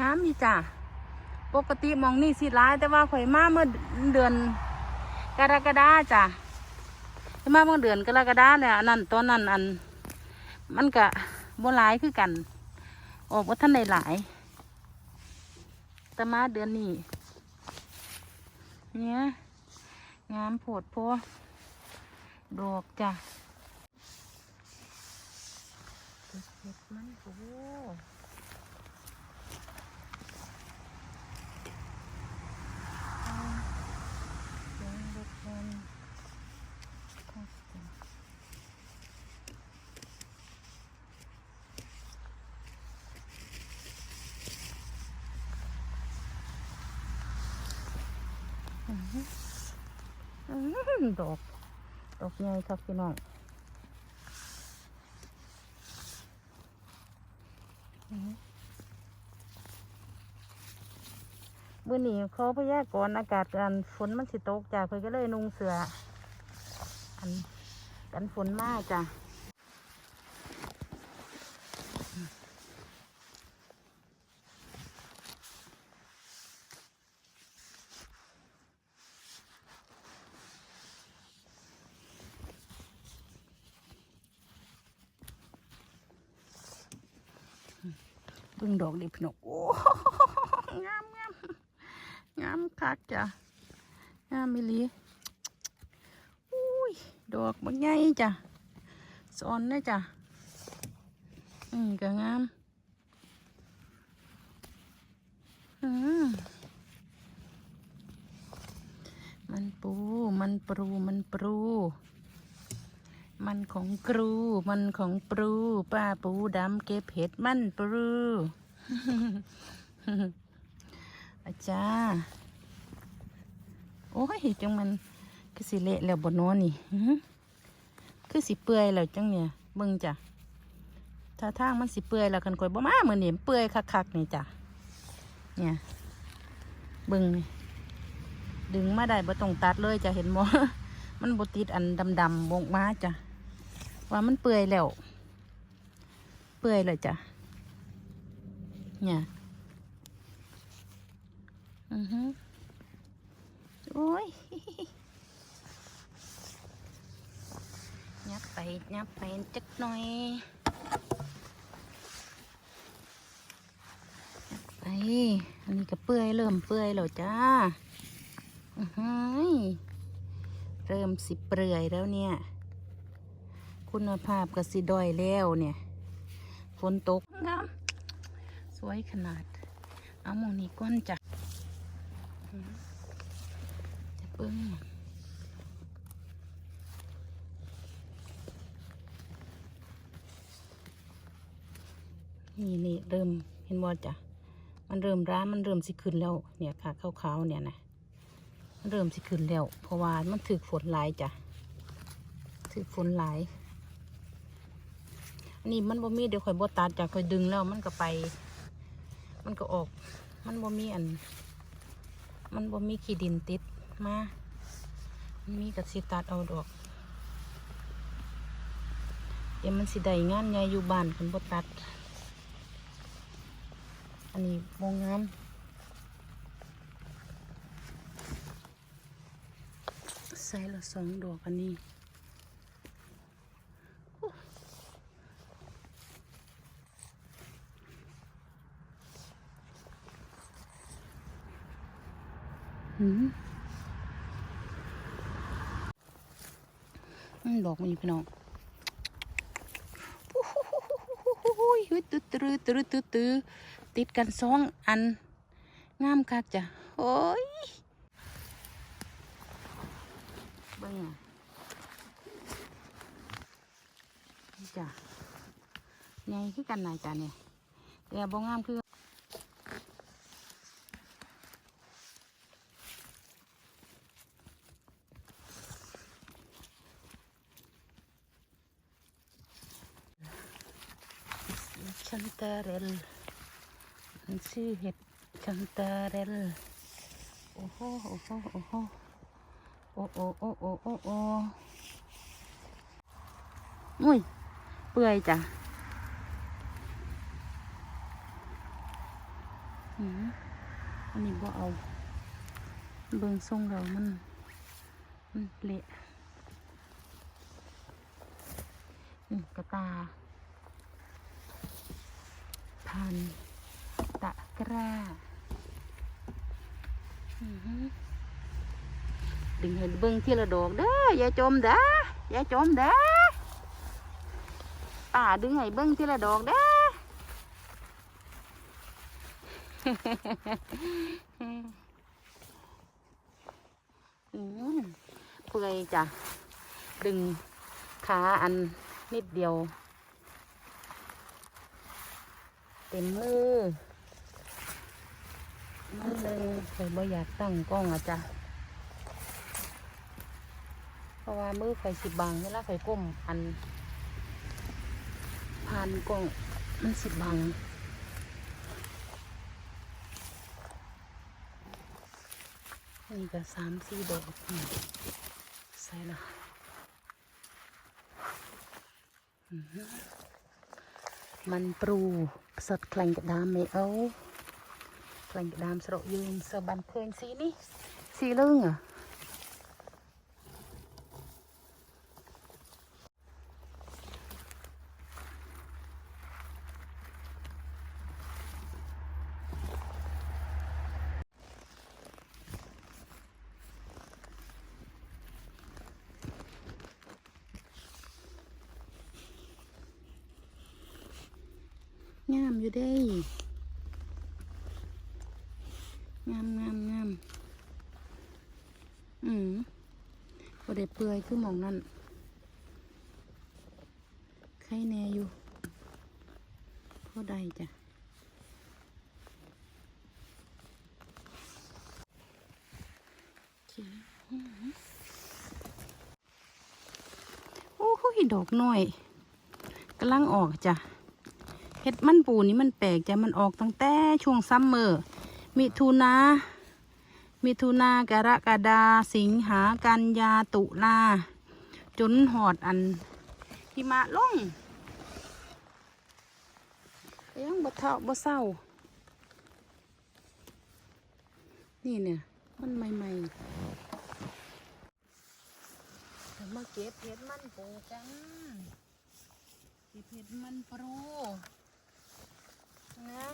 งามดีจ้ะปกติมองนี่สิร้าย แต่ว่าข่อยมาเมื่อเดือนกรกฎาจ้ะข่มาเมื่อเดือนกรกฎาเนี่ยอันนั้นตอนนั้นอัน มันก็บ่หลายคือกัน ออกว่าท่านในหลาย แต่มาเดือนนี้เนี่ยงามโผดโพดอกจ้ะเห็ดมันโอ้เสียงรถยนต์ครับผมอื้อหืออื้อหือ ดอก ดอกใหญ่ครับพี่น้องอื้อหือมื่อนี้เขาพยากรณ์อากาศกันฝนมันสิตกจ้ะเพื่อก็เลยนุ่งเสืออันกันฝนมากจ้ะ ดอกดิพี่น้องโอ้งามงามงามคักจ้ะงามมิลีอุ้ยดอกมันใหญ่จ้ะสอนนะจ้ะอืมก็งามอืมมันปูมันปรูมันปรูมันของครู มันของปรู ป้าปูดำเก็บเห็ดมันปรู อาจารย์โอ้ยจังมันคือสิเละแล้วบนนอนนี่คือสิเปื่อยแล้วจังเนี่ยเบิ่งจ้ะถ้าทางมันสิเปื่อยแล้วกันก่อยบ่มาเหมือนเนี่ยเปื่อยคักๆนี่จ้ะเนี่ยเบิ่งนี่ดึงมาได้บ่ต้องตัดเลยจะเห็นบ่มันบติดอันดำๆบงมาจ้ะว่ามันเปื่อยแล้ว เปื่อยเลยจ้ะ เนี่ยอือฮึโอ้ยยับไปยับไปจักหน่อยยับไปอันนี้ก็เปื่อยเริ่มเปื่อยแล้วจ้าอือฮึเริ่มสิเปื่อยแล้วเนี่ย คุณภาพก็สิด้อยแล้วเนี่ยฝนตกงามส วยขนาด เอามองนี้ก้นจ้ะจะเบิ้งนี่นี่เริ่มเห็นบ่จ้ะมันเริ่มร้านมันเริ่มสิขึ้นแล้ว เนี่ยค่ะขาวๆเนี่ยนะมันเริ่มสิขึ้นแล้ว เพราะว่ามันถึกฝนหลายจ้ะถึกฝนหลายอันนี้มันบ่มีเดี๋ยวข่อยบ่ตัดจากข่อยดึงแล้วมันก็ไป มันก็ออก มันบ่มีอัน มันบ่มีขี้ดินติดมามันมีกระสิตัดเอาดอก เดี๋ยวมันสิได้งานใหญ่อยู่บ้านคนบ่ตัด อันนี้โมงามใส่ละสองดอกอันนี้ มอืมดอกมันอยู่พี่น้องโอ้ยตื้อตื้อตื้อตื้อตื้อติดกันสองอัน งามคักจ้ะ โอ้ยเบิ่งอะนี่จ้ะไงคือกันนายจ้ะเนี่ยแต่บ่งามคือ ชันเตอร์เรลมันชื่อเห็ดชันตอร์เรลโอ้โหโอ้โหโอ้โหโอ้โอ้โอ้โอ้โอ้โอ้มุ้ยเปื่อยจ้ะอันนี้บ่เอาเบิ่งทรงเรามันมันเละอืมกระตา พันตะกร้าดึงให้เบิ่งที่ละดอกเด้ออย่าจมเด้ออย่าจมเด้อป่าดึงให้เบิ่งที่ละดอกเด้ออืมเปื่อยจ้ะดึงขาอันนิดเดียว เต็มมือมือหนึ่งเคยบ่อยากตั้งกล้องอะจ้ะเพราะว่ามือไฟสิบบังเวลาไฟก้มอันผ่านกล้องมันสิบบังนี่ก็สามสี่ดอกใส่ละอือ មិនព្រូផ្សិតខ្លាញ់ក្តាមមេអូខ្លាញ់ក្តាមស្រុកយើងសើបានឃើញស៊ីនេះស៊ីលឹងអ្ហ៎ งามอยู่เด้งามงามงามอืมบ่ได้เปื่อยคือหมองนั่นไข่แน่อยู่พอได้จ้ะโอเคอื้อหือโหดอกน้อยกำลังออกจ้ะ ห็ดมันปูนี่มันแปลกจ้ะมันออกตั้งแต่ช่วงซัมเมอร์มิถุนามิถุนากรกฎาสิงหากันยาตุลาจนหอดอันหิมะลงยังบ่เท่าบ่เศร้า นี่เนี่ย มันใหม่ๆแต่มาเก็บเห็ดมันปูจ้าเก็บเห็ดมันปรู นะ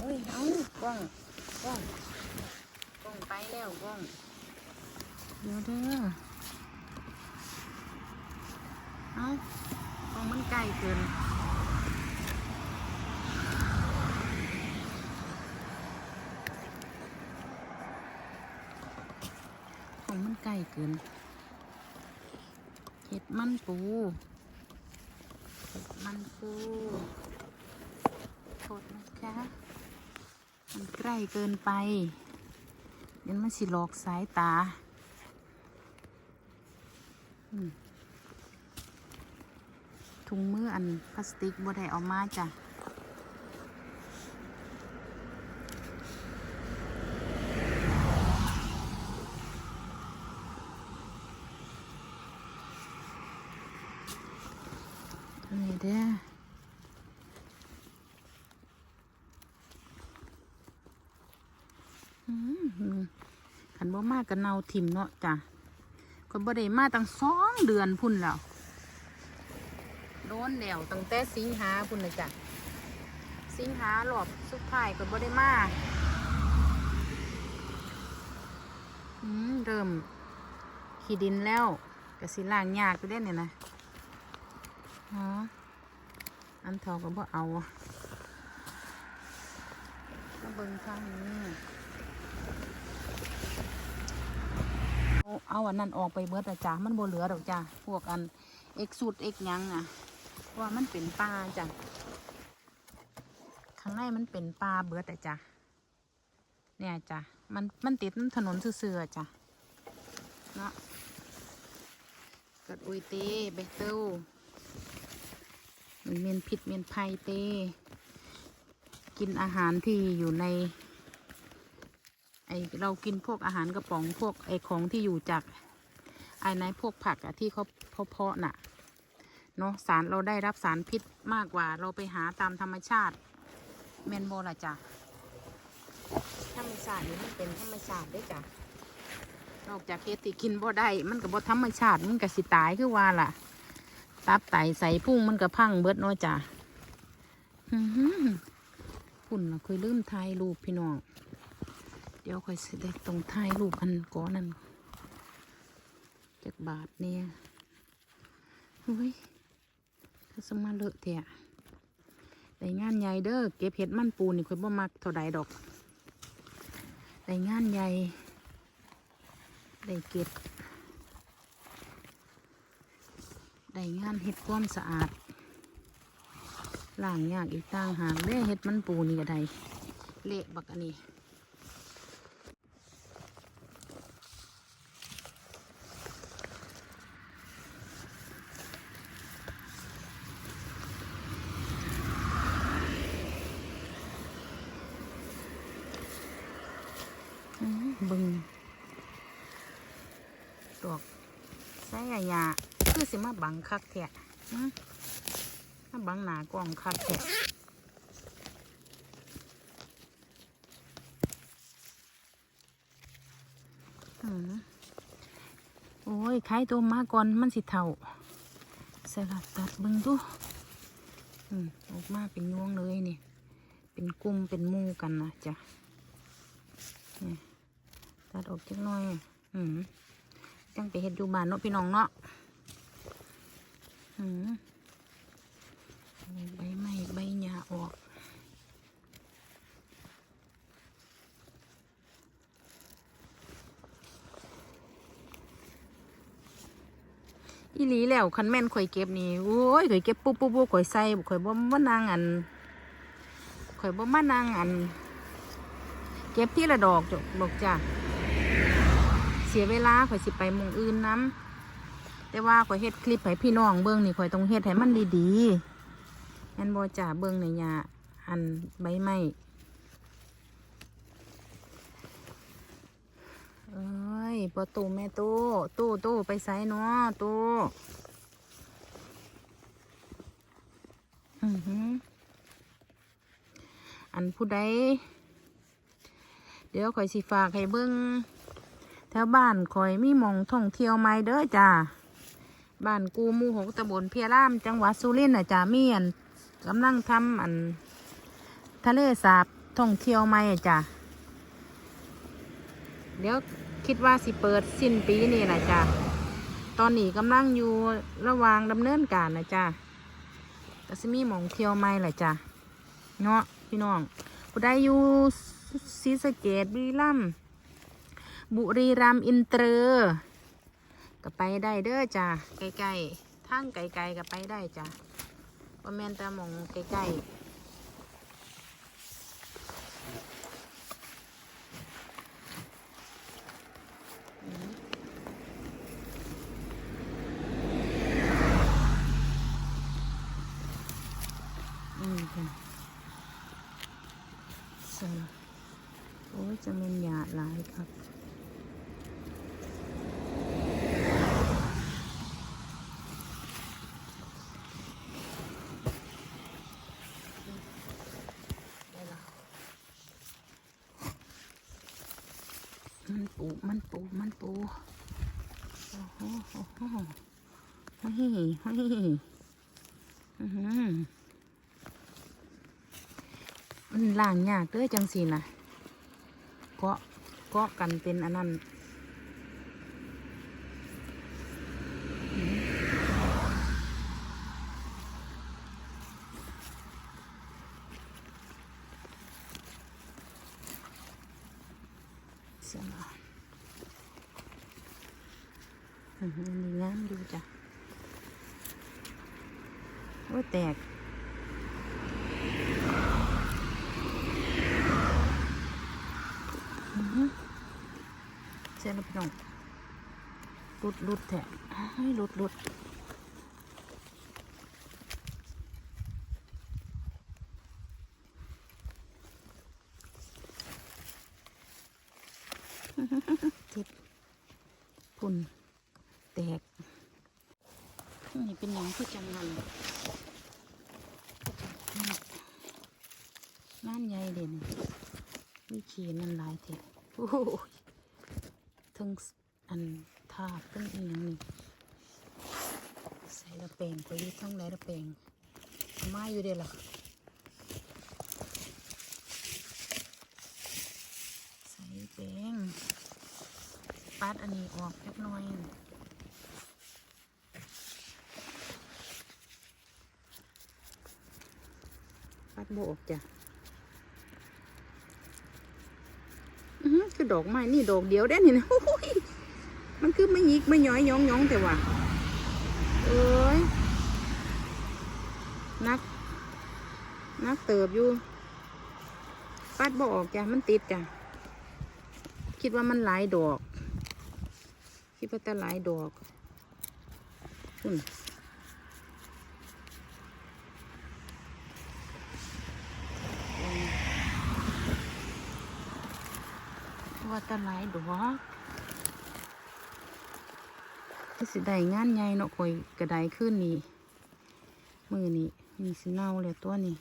เอ้ยเอากล้องกล้องกล้องไปแล้วกล้องเดี๋ยวเด้อเอากล้องมันใกล้เกินกล้องมันใกล้เกิน ห็ดมันปู เห็ดมันปูโทษนะคะมันใกล้เกินไป เดี๋ยวมันสิหลอกสายตาถุงมืออันพลาสติกบ่ได้เอามาจ้ะ นี่เด้ออืมขันบ่มา กกันเนาถิ่มเนาะจ้ะคนบ่ได้มาตั้งสองเดือนพุ่นแล้วโดนแล้วตั้งแต่สิงหาพุ่นเลยจ้ะสิงหารอบสุดท้ายก็บ่ได้มาอืมเริ่มขี้ดินแล้วก็สิล่างยากไปเล่นเนี่ยนะฮะอันทอก็บ่เอาอะมาเบิ่งทางนี้ เอาอันนั้นออกไปเบิดอะจ้ะมันบ่เหลือดอกจ้ะพวกอันเอกสูตรเอกยังอะเพราะว่ามันเป็นปลาจ้ะข้างในมันเป็นปลาเบิดอะจ้ะเนี่ยจ้ะมันมันติดถนนเสื่อจ้ะเนาะเกิดอุยเตเบเตลมันเมียนผิดเมียนภัยเต กินอาหารที่อยู่ใน ไอเรากินพวกอาหารกระป๋องพวกไอของที่อยู่จากไอในพวกผักอะที่เขาเพาะๆน่ะเนาะสารเราได้รับสารพิษมากกว่าเราไปหาตามธรรมชาติแมนโบละจ้ะธรรมชาตินี่มันเป็นธรรมชาติด้วยจ้ะนอกจากเฮ็ดที่กินบ่ได้มันก็บ่ธรรมชาติมันก็สิตายคือว่าล่ะ ตับไตใส่พุ่งมันก็พังเบิดเนาะจ้ะหุ่นเราเคยลืมถ่ายรูปพี่น้อง เดี๋ยวค่อยสิได้ตรงถ่ายรูปกันก่อนนั่นจากบาทเนี่ยเฮ้ยคือสมาเลอะเถอะได้งานใหญ่เด้อเก็บเห็ดมันปูนี่ค่อยบ่มักเท่าใดดอกได้งานใหญ่ได้เก็บได้งานเฮ็ดความสะอาดล้างยากอีกต่างหากเด้เฮ็ดมันปูนี่ก็ได้เละบักอันนี้ อื้อเบึงดอก ใส่ยายาคือสิมาบังคักแท้อื้อมาบังหนากล้องคักแท้อื้อโอ้ยไข่ตัวมาก่อนมันสิเท่าสลัดตัดบึงดูอืมอกมาเป็นยวงเลยนี่ เป็นกลุ่มเป็นมู่กันนะจ้ะนี่ตัดออกจักหน่อย อืม จังไปเฮ็ดอยู่บ้านเนาะพี่น้องเนาะอืมใบไม้ใบหญ้าออกอีหลีแล้วคันแม่นข่อยเก็บนี่โอ้ยข่อยเก็บปุ๊บปุ๊บปุ๊บข่อยใส่ข่อยบ่มานางอันข่อยบ่มานางอัน เก็บที่ละดอกจบบอกจ้ะเสียเวลาข่อยสิไปมองอื่นน้ำแต่ว่าข่อยเฮ็ดคลิปให้พี่น้องเบิ่งนี่ข่อยต้องเฮ็ดให้มันดีๆงั้นบ่จ้ะเบิ่งในยาอันใบไม้เอ้ยประตูแม่ตู้ตู้ตู้ไปไสเนาะตู้อือหืออันผู้ใดเดี๋ยวข่อยสิฝากให้เบิ้ง แถวบ้านข่อยมีมองท่องเที่ยวใหม่เด้อจ้าบ้านกูมูหกตำบลเพียราม จังหวัดสุรินทร์น่ะจ้ามีอันกำลังทำอัน ทะเลสาบท่องเที่ยวใหม่จ้าเดี๋ยวคิดว่าสิเปิดสิ้นปีนี่แหละจ้าตอนนี้กำลังอยู่ระหว่างดำเนินการนะจ้าก็สิมีหมองเที่ยวใหม่แหละจ้าเนาะพี่น้องผู้ใดอยู่ศรีสะเกดบุรีรัมย์ บุรีรัมย์อินเตอร์ก็ไปได้เด้อจ้าไกลๆทางไกลๆก็ไปได้จ้าว่าแม่นตาหมองไกลๆอืมอืมค่ะ ใส่โอ้ยจะเป็นหยาดหลายครับ มันปูมันปูมันปูโอ้โหโอ้โหเฮ้ยเฮ้ยอือมันล่างยากเด้อจังสีนะเกาะเกาะกันเป็นอันนั้นอืมเสียละ อันนี้งามดูจ้ะโอ้แตกเสียแล้วพี่น้องลุดลุดแทะให้ลุดลุดเจ็บพุ่น แตกนี่เป็นหยังคือจังมันงานใหญ่เด่นมีขีนั่นลายเทะโอ้ยทั้งอันทาบทั้งอีหยังนี่ใส่ละแปลงก็ยู่ทั้งไรละแปลงเอามาอยู่เด้ล่ะใส่แปลงปัดอันนี้ออกเล็กน้อย ดโบออกจ้ะอือคือดอกไม้นี่ดอกเดียวได้นี่นะโอ้ยมันคือไม่ยิกไม่ย้อยย้องย้องแต่ว่าเอ้ยนัก นักเติบอยู่ปัดบออกจ้ะมันติดจ้ะคิดว่ามันหลายดอก คิดว่าแต่หลายดอกคุณ ว่าตะหลายดอกคือสิได้งานใหญ่เนาะข่อยกระไดขึ้นนี่มือนี่มีสิเน่าแล้วตัวนี้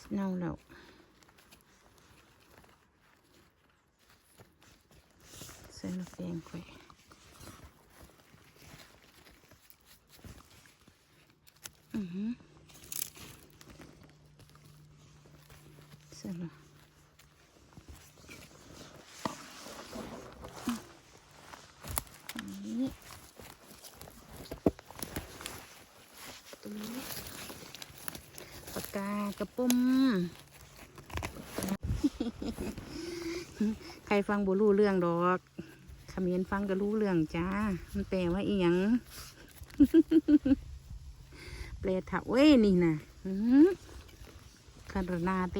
สิเน่าแล้วใส่ละแฟงข่อยอือหือใส่ละ นี้ตรงนี้ปา กากระปุ่มใครฟังบ่รู้เรื่องดอกขมิ้นฟังก็รู้เรื่องจ้า มันแปลว่าอีหยังแปลถาเว้ยนี่นะอื้อหือคารนาเต